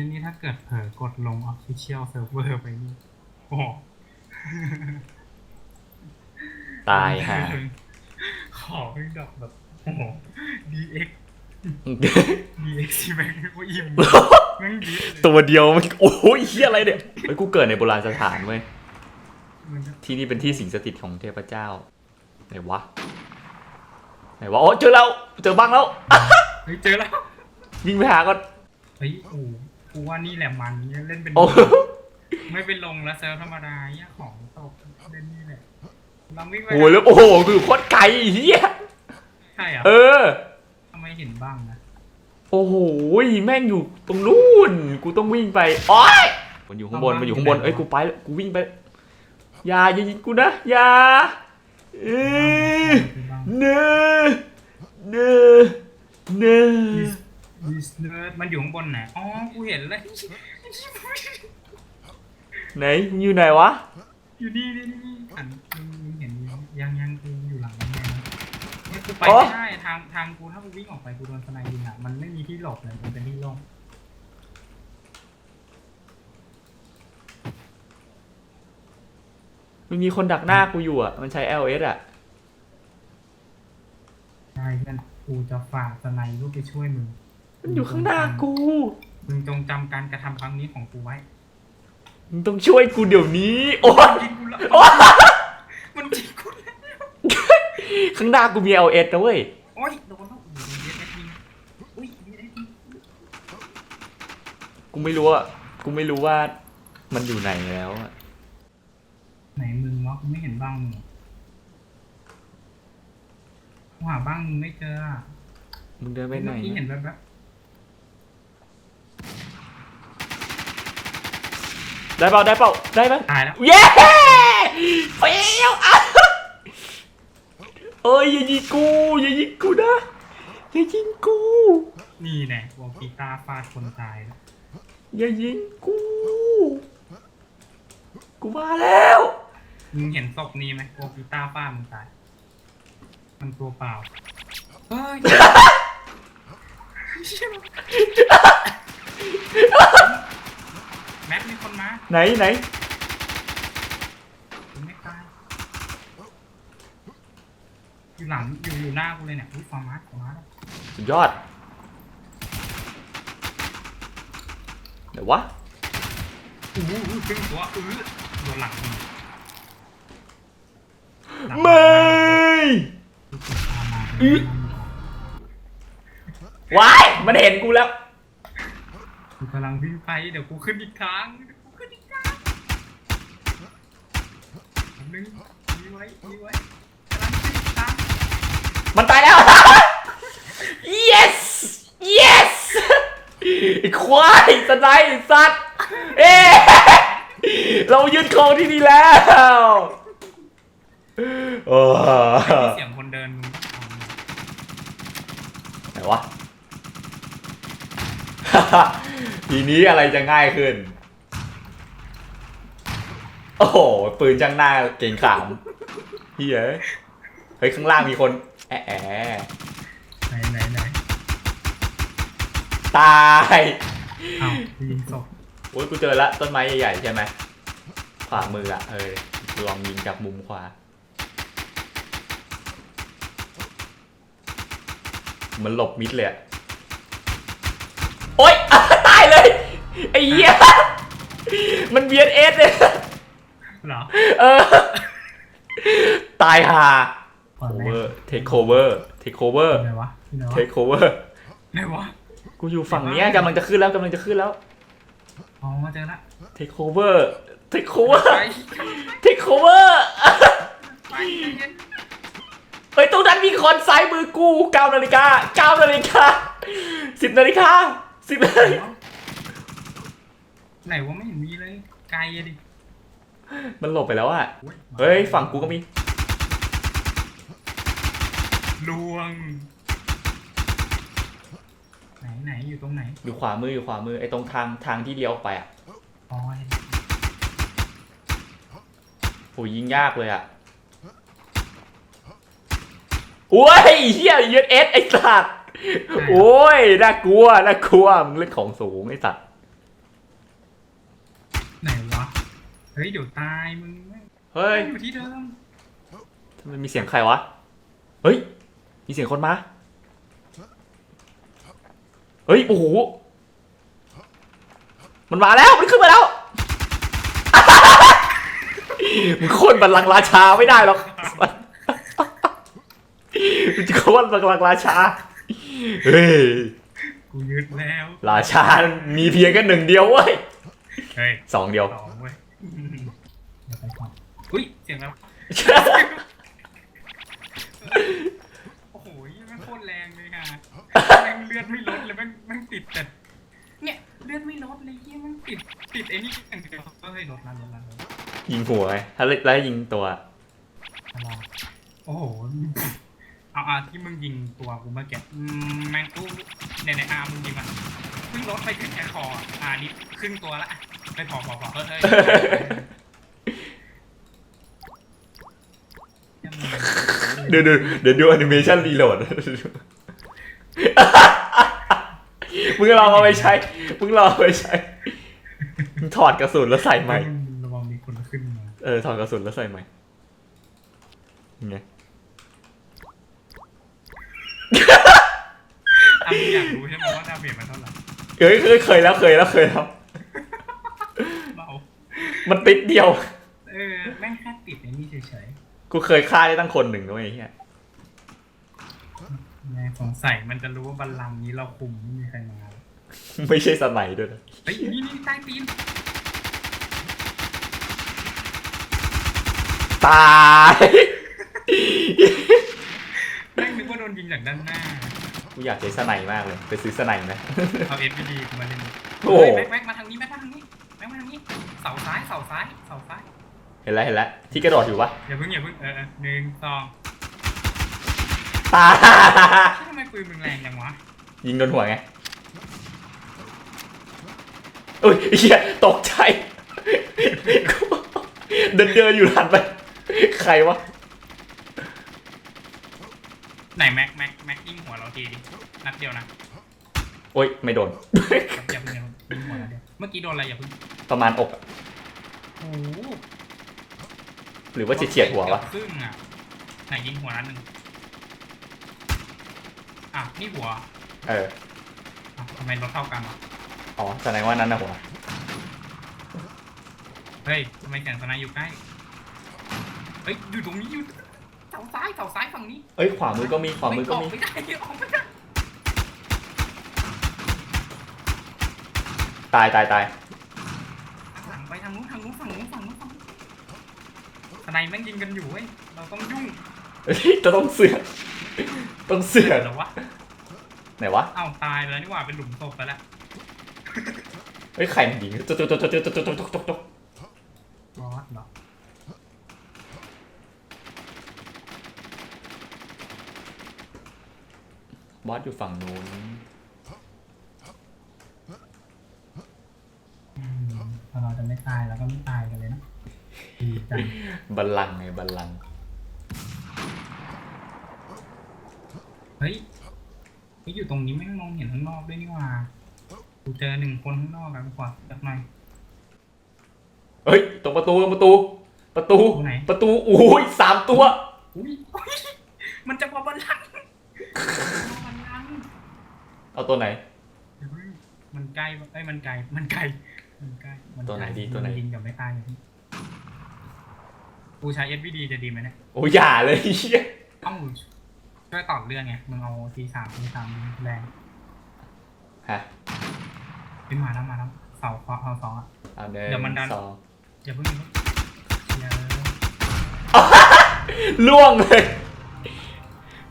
ทีนี้ถ้าเกิดเผลอกดลง Official Server ไปนี่โอ้โหตายฮะ ขอเป็นดอกแบบโอ้โห DX DX ที่แม่งก็อิ่มแม่งดีเลยตัวเดียวมันโอ้ยเฮียอะไรเนี่ยเฮ้ยกูเกิดในโบราณสถานเว้ย มันจะที่นี่เป็นที่สิงสถิตของเทพเจ้า ไหนวะ ไหนวะ โอ้เจอแล้ว เจอบ้างแล้ว เฮ้ยเจอแล้ววิ่งไปหาก่อนเฮ้ยโอ้ กูว่านี่แหละมันเนี่ยเล่นเป็น โอ้ ไม่เป็นลงแล้วเซิร์ฟธรรมดาเนี่ยของตกเล่นนี่แหละลองวิ่งไปโหแล้วโอ้โหคือโคตรไกลเฮียใช่เหรอเออ ทำไมเห็นบ้างนะโอ้โหแม่งอยู่ตรงนู้นกูต้องวิ่งไปโอ้ยมันอยู่ข้างบนมันอยู่ข้างบนเอ้ยกูไปแล้วกูวิ่งไปอย่าอย่ายิงกูนะอย่าเออเนอเนอเนอดิสเนิร์ด มันอยู่ข้างบนไหนอ๋อ กูเห็นเลยไหนมึงอยู่ไหนวะ อยู่นี่นี่นี่อันมึงมึงเห็นยังยังกูอยู่หลังกำแพงเนี่ยกูไปอ๋อ ไม่ได้ทางทางกูถ้ากูวิ่งออกไปกูโดนสไนยิงอะ มันไม่มีที่หลบเลยมันเป็นที่โล่งมันมีคนดักหน้ากูอยู่อะ มันใช้ LS อะ ใช่เพื่อนกูจะฝากสไนลูกไปช่วยมึง มันอยู่ข้างหน้ากู มึงจงจำการกระทำครั้งนี้ของกูไว้มึงต้องช่วยกูเดี๋ยวนี้ โอ้ยมันยิงกูแล้วมันยิงกูแล้วข้างหน้ากูมี LS นะเว้ย โอ้ยโดนแล้วโอ้โหโดนเย็ดแอดยิงอุ้ยเย็ดแอดยิงกูไม่รู้อะกูไม่รู้ว่ามันอยู่ไหนแล้วอะไหนมึงวะกูไม่เห็นบ้างมึงกูหาบ้างมึงไม่เจออะ มึงเดินไปไหนเมื่อกี้เห็นแบบแบบ ได้เปล่าได้เปล่าได้ไหมตายแล้ว เย้โอ้ยอะเอ้ยอย่ายิงกูอย่ายิงกูนะอย่ายิงกูนี่แน่วงกีตาร์ฟาดคนตายแล้วอย่ายิงกู กูมาแล้วมึงเห็นศพนี้ไหมวงกีตาร์ฟาดมึงตาย มันตัวเปล่าเฮ้ยแม็กมี คนมาไหนไหนผมไม่ตายอยู่หลังอยู่อยู่หน้ากูเลยเนี่ยอุ้ยฟาร์มาสฟาร์มาสสุดยอดเดี๋ยววะอู้หูขึ้นตัวอื้อโดนหลังยิงหลังไม่ตามมาอื้อว้ายมันเห็นกูแล้ว กูกำลังวิ่งไปเดี๋ยวกูขึ้นอีกครั้งเดี๋ยวกูขึ้นอีกครั้งอันนึงมีไว้มีไว้กำลังขึ้นอีกครั้งมันตายแล้ว yes yes ไอ้ควายสไนด์ไอ้สัตว์เอ๊ะเรายึดของที่นี่แล้วโอ้มีเสียงคนเดินมึงเอามึงไหนวะ ทีนี้อะไรจะง่ายขึ้น โอ้โห ปืนจังหน้าเก่งขามเฮ้ยเฮ้ยข้างล่างมีคนแอะแอะไหนไหนไหนตายอ้าวยิงศพโอ้ยกูเจอละต้นไม้ใหญ่ๆใช่ไหมขวามืออะเออลองยิงจากมุมขวา มันหลบมิดเลยอะ โอ๊ย ตายเลยไอ้เหี้ยมันเบียดเอสเลยเหรอเออตายห่าก่อนแรก cover take cover take cover ไหนวะที่ไหนวะ take cover ไหนวะกูอยู่ฝั่งเนี้ยกำลังจะขึ้นแล้วกำลังจะขึ้นแล้วอ๋อเจอละ take cover take cover ไป take cover ไปเย็นเฮ้ยตรงนั้นมีคนซ้ายมือกูเก้านาฬิกาเก้านาฬิกาสิบนาฬิกา สิบนาฬิกาไหนวะไม่เห็นมีเลย ไกลอะดิมันหลบไปแล้วอะอุ๊เฮ้ย ฝั่งกูก็มี ลวง ไหนไหนอยู่ตรงไหน อยู่ขวามืออยู่ขวามือไอ้ตรงทางทางที่เลี้ยวออกไปอะอ๋อโหยิงยากเลยอะโอ้ยเฮียยืดเอสไอ้สัตว์ โอ้ย น่ากลัว น่ากลัว มึงเล่นของสูงไอ้สัตว์ ไหนวะ เฮ้ยเดี๋ยวตายมึงแม่งเฮ้ย อยู่ที่เดิมทำไมมีเสียงใครวะ เฮ้ย มีเสียงคนมา เฮ้ย โอ้โห มันมาแล้ว มันขึ้นมาแล้ว มึงโค่นบัลลังก์ราชาไม่ได้หรอกมึงจะโค่นบัลลังก์ราชา เฮ้ย กูยึดแล้วราชา มีเพียงแค่หนึ่งเดียวเว้ยเฮ้ยสองเดียว สองเว้ยเดี๋ยวไปก่อนอุ้ยเสียงแล้วโอ้โหแม่งโคตรแรงเลยค่ะแม่งเลือดไม่ลดเลยแม่งแม่งติดแต่เนี่ยเลือดไม่ลดเลยที่แม่งติดติดไอ้นี่อย่างเดียวก็ให้ลดละลดละลดละยิงหัวไงถ้าเล็กแล้วยิงตัวอะไรโอ้โห เอาอาที่มึงยิงตัวกูเมื่อกี้อืมแมงกูในในอาร์มึงยิงอะเพิ่งลดไปถึงแค่คออะอานี่ครึ่งตัวละไปพอพอพอเฮ้ยเฮ้ยยังไงเดี๋ยวดูเดี๋ยวดูแอนิเมชันรีโหลด มึงลองเอาไปใช้ มึงลองเอาไปใช้มึงถอดกระสุนแล้วใส่ใหม่ ระวังมีคนขึ้นมา เออ ถอดกระสุนแล้วใส่ใหม่ไง อะมึงอยากรู้ใช่ไหมว่าดาเมจมันเท่าไหร่เอ้ยเคยเคยแล้วเคยแล้วเคยแล้ว เบามันติดเดียว เออแม่งแค่ติดไอ้นี่เฉยกูเคยฆ่าได้ตั้งคนหนึ่งด้วยไอ้เหี้ยๆแม่งสงสัยมันจะรู้ว่าบัลลังก์นี้เราคุมไม่มีใครมาไม่ใช่สมัยด้วยนะเฮ้ยนี่นี่ใต้ตีนตาย แม่งนึกว่าโดนยิงจากด้านหน้า กูอยากใช้สไนมากเลย ไปซื้อสไนไหมเอาเอฟบีดีมาเล่นโอ้โหเฮ้ยแม็กแม็กมาทางนี้แม็กมาทางนี้แม็กมาทางนี้เสาซ้ายเสาซ้ายเสาซ้ายเห็นแล้วเห็นแล้วที่กระโดดอยู่ปะอย่าเพิ่งอย่าเพิ่งเออเออหนึ่งสองตายทำไมปืนมึงแรงจังวะยิงโดนหัวไงอุ้ยเฮียตกใจเดินเดินอยู่หันไป ใครวะไหนแม็กแม็กแม็ก ยิงหัวเราทีดินัดเดียวนะโอ้ยไม่โดน อย่าเพิ่งอย่าเพิ่งยิงหัวนัดเดียวเมื่อกี้โดนอะไรอย่าเพิ่งประมาณอกอะโอ้โหหรือว่าเฉียดๆหัววะครึ่งอะไหนยิงหัวนัดหนึ่งอะนี่หัวเอออะทำไมเราเท่ากันวะอ๋อแสดงว่านั้นนะหัวเฮ้ยทำไมแสงสนายอยู่ใกล้เฮ้ยอยู่ตรงนี้อยู่เสาซ้ายเสาซ้ายฝั่งนี้เอ้ยขวามือก็มีขวามือก็มีไไม่ได้ออกไม่ได้ตายตายตายหลังไปทางนู้นทางนู้นฝั่งนู้นฝั่งนู้นฝั่งนู้นทนายแม่งยิงกันอยู่เว้ยเราต้องยุ่งเฮ้ยจะต้องเสือกต้องเสือกเหรอวะไหนวะเอ้าตายไปแล้วนี่หว่าเป็นหลุมศพไปแล้วเฮ้ยใครมันยิงตุ๊กตุ๊กตุ๊กตุ๊กตุ๊กตุ๊กตุ๊กตุ๊กตุ๊ก บอสเหรอ บอสอยู่ฝั่งนู้นอืมพอเราจะไม่ตายเราก็ไม่ตายกันเลยนะดีจังบัลลังก์ไงบัลลังก์เฮ้ยเฮ้ยอยู่ตรงนี้แม่งมองเห็นข้างนอกด้วยนี่หว่ากูเจอหนึ่งคนข้างนอกกันกว่าจักหน่อยเฮ้ยตรงประตูตรงประตู ประตูตรงไหน ประตูโอ้ยสามตัว อุ้ยอุ๊ยมันจะมาบัลลังก์บัลลังก์ เอาตัวไหนเดี๋ยวเพิ่งมันใกล้เอ้ยมันไกล มันไกล มันใกล้มัตัวไหนกลดีตัวไหน มัยิงกับไม่ตายเลยพี่กูใช้ SVD จะดีไหมเนี่ยโอ้ยอย่าเลยเฮียเอ้าช่วยต่อเรื่องไง มึงเอาทีสามทีสามแรงฮะขึ้นมาแล้วมาแล้วเสาเคาะเอาสองอะ เอาเดิเดี๋ยวมันดัน สองอย่าเพิ่งอย่าล่วงเลย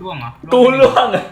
ล่วงเหรอ กูล่วงเลย